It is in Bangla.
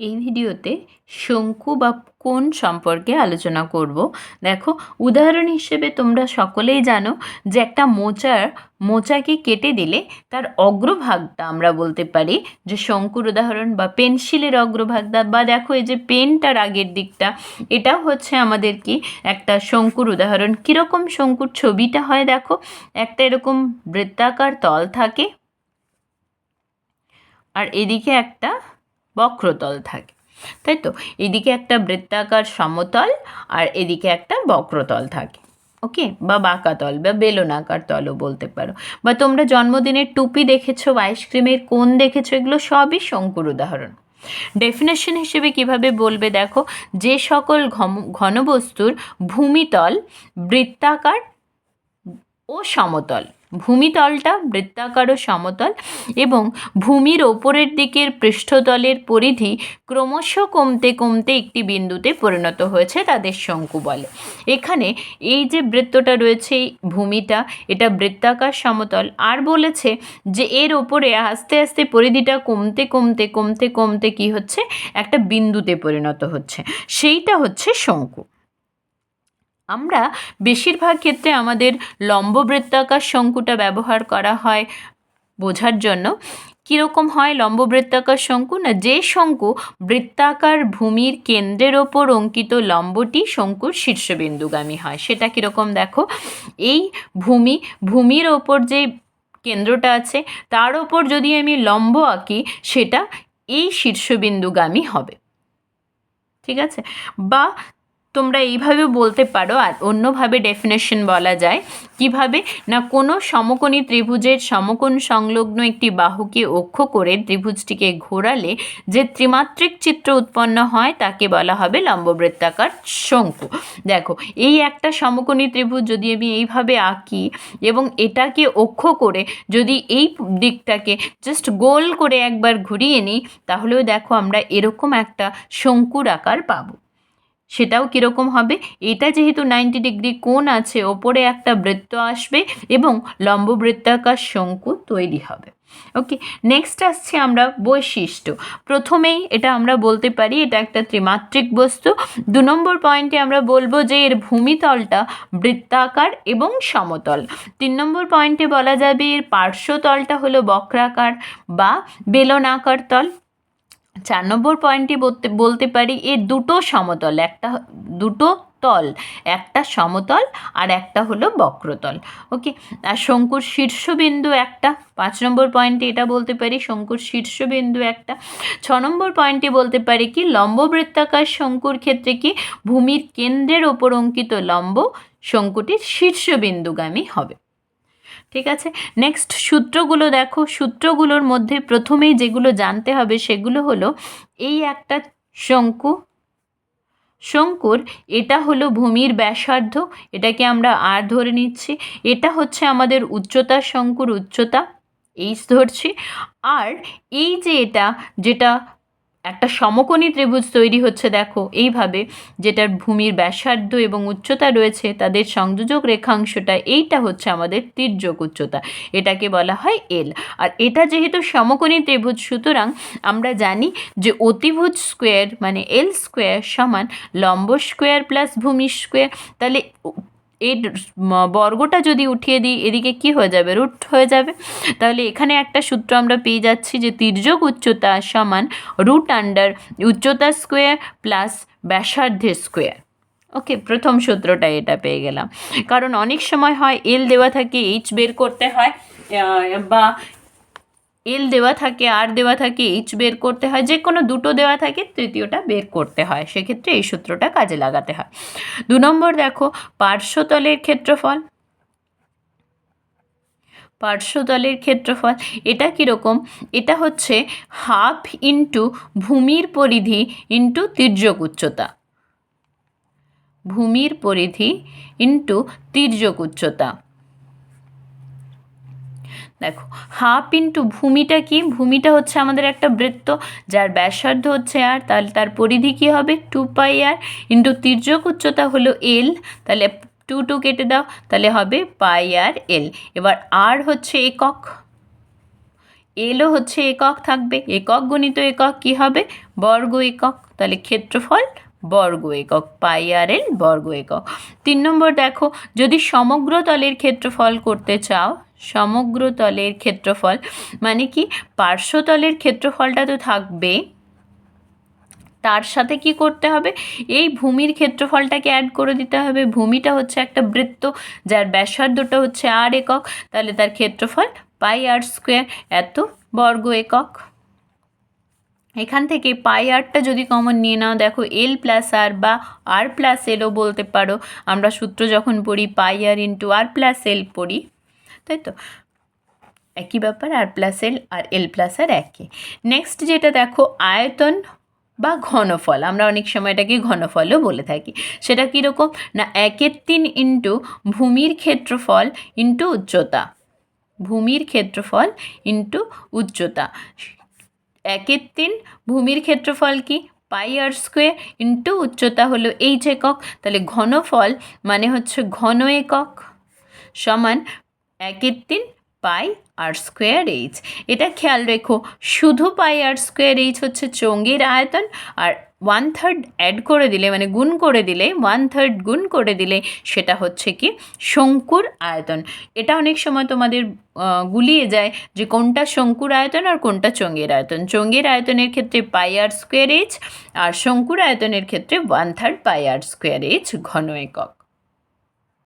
এই ভিডিওতে শঙ্কু বা কোন সম্পর্কে আলোচনা করব। দেখো, উদাহরণ হিসেবে তোমরা সকলেই জানো যে একটা মোচার, মোচাকে কেটে দিলে তার অগ্রভাগটা আমরা বলতে পারি যে শঙ্কুর উদাহরণ বা পেন্সিলের অগ্রভাগটা বা দেখো এই যে পেনটার আগের দিকটা, এটাও হচ্ছে আমাদের কি একটা শঙ্কুর উদাহরণ। কীরকম শঙ্কুর ছবিটা হয় দেখো, একটা এরকম বৃত্তাকার তল থাকে আর এদিকে একটা বক্রতল থাকে। তাই তো? এদিকে একটা বৃত্তাকার সমতল আর এদিকে একটা বক্রতল থাকে। ওকে? বা বাঁকাতল বা বেলনাকার তলও বলতে পারো। বা তোমরা জন্মদিনের টুপি দেখেছ আইসক্রিমের কোন দেখেছ, এগুলো সবই শঙ্কুর উদাহরণ। ডেফিনেশন হিসেবে কীভাবে বলবে দেখো, যে সকল ঘনবস্তুর ভূমিতল বৃত্তাকার ও সমতল। ভূমিতলটা বৃত্তাকার ও সমতল এবং ভূমির ওপরের দিকের পৃষ্ঠতলের পরিধি ক্রমশ কমতে কমতে একটি বিন্দুতে পরিণত হয়েছে, তাদের শঙ্কু বলে। এখানে এই যে বৃত্তটা রয়েছে ভূমিটা, এটা বৃত্তাকার, সমতল, আর বলেছে যে এর ওপরে আস্তে আস্তে পরিধিটা কমতে কমতে কমতে কমতে কি হচ্ছে? একটা বিন্দুতে পরিণত হচ্ছে। সেইটা হচ্ছে শঙ্কু। আমরা বেশিরভাগ ক্ষেত্রে আমাদের লম্ব বৃত্তাকার শঙ্কুটা ব্যবহার করা হয় বোঝার জন্য। কীরকম হয় লম্ববৃত্তাকার শঙ্কু? না, যে শঙ্কু বৃত্তাকার ভূমির কেন্দ্রের ওপর অঙ্কিত লম্বটি শঙ্কুর শীর্ষবিন্দুগামী হয়। সেটা কীরকম দেখো? এই ভূমি, ভূমির ওপর যে কেন্দ্রটা আছে, তার ওপর যদি আমি লম্ব আঁকি, সেটা এই শীর্ষবিন্দুগামী হবে। ঠিক আছে? বা তোমরা এইভাবে বলতে পারো আর অন্যভাবে ডেফিনেশন বলা যায়। কীভাবে? না, কোনো সমকোণী ত্রিভুজের সমকোণ সংলগ্ন একটি বাহুকে অক্ষ করে ত্রিভুজটিকে ঘোরালে যে ত্রিমাত্রিক চিত্র উৎপন্ন হয়, তাকে বলা হবে লম্ববৃত্তাকার শঙ্কু। দেখো, এই একটা সমকোণী ত্রিভুজ যদি আমি এইভাবে আঁকি এবং এটাকে অক্ষ করে যদি এই দিকটাকে জাস্ট গোল করে একবার ঘুরিয়ে নিই, তাহলেও দেখো আমরা এরকম একটা শঙ্কুর আকার পাবো। সেটাও কীরকম হবে? এটা যেহেতু নাইনটি ডিগ্রি কোণ আছে, ওপরে একটা বৃত্ত আসবে এবং লম্ব বৃত্তাকার শঙ্কু তৈরি হবে। ওকে নেক্সট আসছে আমরা বৈশিষ্ট্য। প্রথমেই এটা আমরা বলতে পারি, এটা একটা ত্রিমাত্রিক বস্তু। দু নম্বর পয়েন্টে আমরা বলব যে এর ভূমিতলটা বৃত্তাকার এবং সমতল। তিন নম্বর পয়েন্টে বলা যাবে এর পার্শ্বতলটা হলো বক্রাকার বা বেলনাকার তল। চার নম্বর পয়েন্টটি বলতে বলতে পারি এর দুটো সমতল, একটা দুটো তল, একটা সমতল আর একটা হলো বক্রতল। ওকে আর শঙ্কুর শীর্ষবিন্দু একটা, পাঁচ নম্বর পয়েন্টে এটা বলতে পারি, শঙ্কুর শীর্ষবিন্দু একটা। ছ নম্বর পয়েন্টে বলতে পারি কি লম্ব বৃত্তাকার শঙ্কুর ক্ষেত্রে কি, ভূমির কেন্দ্রের ওপর অঙ্কিত লম্ব শঙ্কুটির শীর্ষবিন্দুগামী হবে। ঠিক আছে? নেক্সট সূত্রগুলো দেখো। সূত্রগুলোর মধ্যে প্রথমেই যেগুলো জানতে হবে সেগুলো হলো এই একটা শঙ্কু। শঙ্কুর এটা হলো ভূমির ব্যাসার্ধ। এটাকে আমরা আর ধরে নিচ্ছি। এটা হচ্ছে আমাদের উচ্চতা, শঙ্কুর উচ্চতা। এইচ ধরছি। আর এই যে এটা, যেটা একটা সমকোণী ত্রিভুজ তৈরি হচ্ছে, দেখো। এইভাবে যেটার ভূমির ব্যাসার্ধ এবং উচ্চতা রয়েছে, তাদের সংযোজক রেখাংশটা, এইটা হচ্ছে আমাদের তির্যক উচ্চতা। এটাকে বলা হয় এল আর এটা যেহেতু সমকোণী ত্রিভুজ, সুতরাং আমরা জানি যে অতিভুজ স্কোয়ার মানে এল স্কোয়ার সমান লম্ব স্কোয়ার প্লাস ভূমি স্কোয়ার। তাহলে এই বর্গটা যদি উঠিয়ে দিই, এদিকে কি হয়ে যাবে? রুট হয়ে যাবে। তাহলে এখানে একটা সূত্র আমরা পেয়ে যাচ্ছি যে তির্যক উচ্চতা সমান রুট আন্ডার উচ্চতা স্কোয়ার প্লাস ব্যাসার্ধে স্কোয়ার। ওকে, প্রথম সূত্রটা এটা পেয়ে গেলাম। কারণ অনেক সময় হয় এল দেওয়া থাকে এইচ বের করতে হয় বা এল দেওয়া থাকে, আর দেওয়া থাকে, এইচ বের করতে হয় যে কোনো দুটো দেওয়া থাকে, তৃতীয়টা বের করতে হয়। সেক্ষেত্রে এই সূত্রটা কাজে লাগাতে হয়। দু নম্বর দেখো, পার্শ্বতলের ক্ষেত্রফল। পার্শ্বতলের ক্ষেত্রফল, এটা কীরকম? এটা হচ্ছে হাফ ইন্টু ভূমির পরিধি ইন্টু তির্যক উচ্চতা ভূমির পরিধি ইন্টু তির্যক উচ্চতা দেখো হাফ ইন্টু ভূমিটা কি? ভূমিটা হচ্ছে আমাদের একটা বৃত্ত, যার ব্যাসার্ধ হচ্ছে আর তাহলে তার পরিধি কী হবে? টু পাই আর ইন্টু তির্যক উচ্চতা হলো এল তাহলে টু টু কেটে দাও, তাহলে হবে পাই আর এল এবার আর হচ্ছে একক এলও হচ্ছে একক থাকবে। একক গণিত একক কি হবে? বর্গ একক। তাহলে ক্ষেত্রফল বর্গ একক, পাই আর এল বর্গ একক। তিন নম্বর দেখো, যদি সমগ্র তলের ক্ষেত্রফল করতে চাও, সমগ্র তলের ক্ষেত্রফল মানে কি? পার্শ্বতলের ক্ষেত্রফলটা তো থাকবে। তার সাথে কি করতে হবে? এই ভূমির ক্ষেত্রফলটাকে অ্যাড করে দিতে হবে। ভূমিটা হচ্ছে একটা বৃত্ত, যার ব্যাসার্ধটা হচ্ছে আর একক। তাহলে তার ক্ষেত্রফল পাই আর স্কোয়ার এত বর্গ একক। এখান থেকে পাই আরটা যদি কমন নিয়ে নাও, দেখো এল প্লাস আর বা আর প্লাস এলও বলতে পারো। আমরা সূত্র যখন পড়ি, পাই আর ইন্টু আর প্লাস এল পড়ি, তাই তো? একই ব্যাপার আর প্লাস এল আর এল প্লাস আর একই নেক্সট যেটা দেখো, আয়তন বা ঘনফল। আমরা অনেক সময় এটাকে ঘনফলও বলে থাকি। সেটা কীরকম? না, একের তিন ইন্টু ভূমির ক্ষেত্রফল ইন্টু উচ্চতা। ভূমির ক্ষেত্রফল ইন্টু উচ্চতা। একের তিন, ভূমির ক্ষেত্রফল কি? পাই আর স্কোয়ার ইন্টু উচ্চতা হলো এইচ একক। তাহলে ঘনফল মানে হচ্ছে ঘন একক সমান একের তিন পাই আর স্কোয়ার এইচ এটা খেয়াল রেখো, শুধু পাই আর স্কোয়ার এইচ হচ্ছে চঙ্গের আয়তন, আর ওয়ান থার্ড অ্যাড করে দিলে মানে গুণ করে দিলে ওয়ান থার্ড গুণ করে দিলে সেটা হচ্ছে কি শঙ্কুর আয়তন। এটা অনেক সময় তোমাদের গুলিয়ে যায় যে কোনটা শঙ্কুর আয়তন আর কোনটা চঙ্গের আয়তন। চঙ্গের আয়তনের ক্ষেত্রে পাই আর স্কোয়ার এইচ আর শঙ্কুর আয়তনের ক্ষেত্রে one third pi R square H ঘন একক।